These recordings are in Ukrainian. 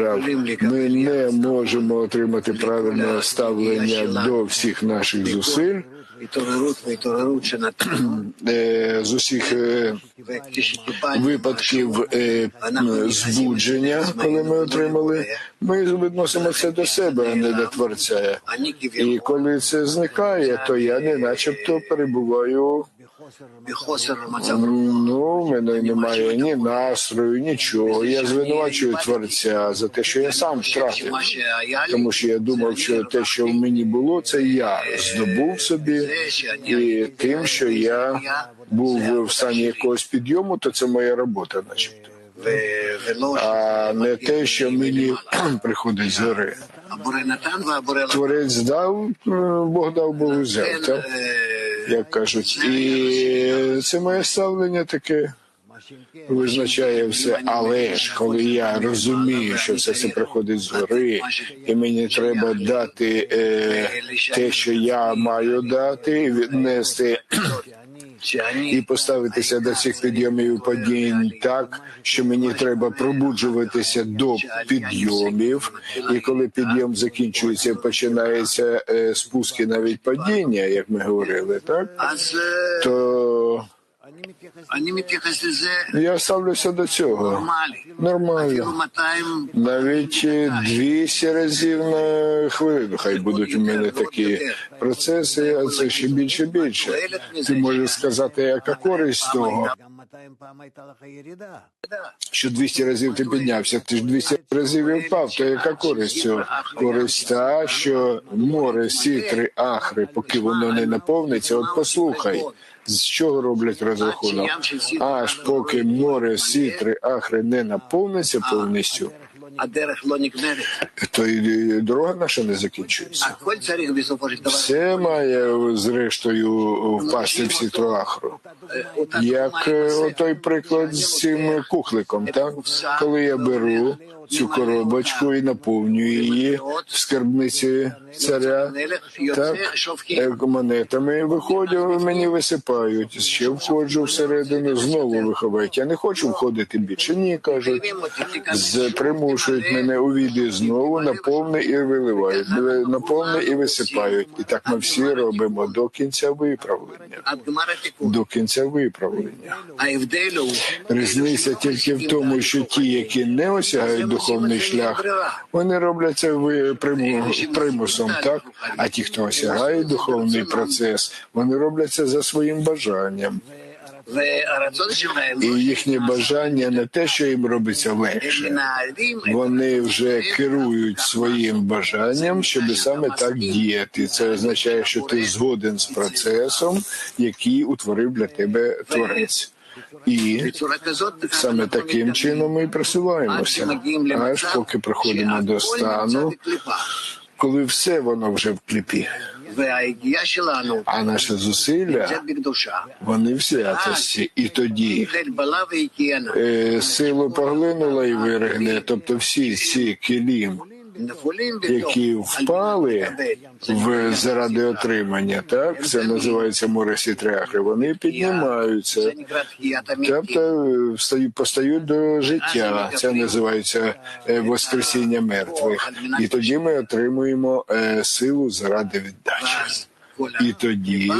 справ ми не можемо отримати правильне ставлення до всіх наших зусиль е, з усіх е, випадків е, збудження, коли ми отримали, ми відносимо це до себе, а не до творця. І коли це зникає, то я не, начебто, перебуваю. Ну, в мене немає ні настрою, нічого. Я звинувачую творця за те, що я сам втратив, тому що я думав, що те, що в мені було, це я здобув собі, і тим, що я був в стані якогось підйому, то це моя робота, начебто. А не те, що мені приходить з гори. Творець дав, е, Бог дав Богу взяв, як кажуть, і це моє ставлення таке визначає все. Але ж коли я розумію, що все це приходить згори, і мені треба дати е, те, що я маю дати, віднести. І поставитися до цих підйомів і падінь так, що мені треба пробуджуватися до підйомів, і коли підйом закінчується, починається е, спуски навіть падіння, як ми говорили, так то. Я ставлюся до цього. Нормально. Навіть 200 разів на хвилину. Хай будуть у мене такі процеси, а це ще більше більше. Ти можеш сказати, яка користь того. Що 200 разів ти піднявся, ти ж 200 разів і впав, то яка користь цього? Користь та, що море, сітри, ахри, поки воно не наповниться, от послухай, з чого роблять розрахунок? Аж поки море, сітри, ахри не наповниться повністю то і дорога наша не закінчується. Все має зрештою впасти в сітроахру. Як е, о той приклад з цим кухликом, так коли я беру цю коробочку і наповнює її скарбницею царя так е, монетами виходять, мені висипають. Ще входжу всередину, знову виховають. Я не хочу входити більше. Ні, кажуть, примушують мене у увійди знову, наповни і виливають, наповни і висипають. І так ми всі робимо до кінця виправлення. До кінця виправлення. Різниця тільки в тому, що ті, які не осягають духовний шлях, вони робляться примусом, так а ті, хто осягає духовний процес, вони робляться за своїм бажанням. І їхнє бажання не те, що їм робиться легше. Вони вже керують своїм бажанням, щоб саме так діяти. Це означає, що ти згоден з процесом, який утворив для тебе творець. І саме таким чином ми просуваємося, аж поки приходимо до стану, коли все воно вже в кліпі. А наші зусилля вони в святості, і тоді е, силу поглинула і виригне, тобто всі ці кілім які впали в заради отримання, так це називається море сітряхи. Вони піднімаються, тобто постають до життя. Це називається е, воскресіння мертвих, і тоді ми отримуємо е, силу заради віддачі. І тоді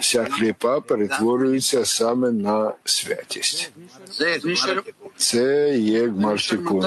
вся хліпа перетворюється саме на святість. Це є Мартікун.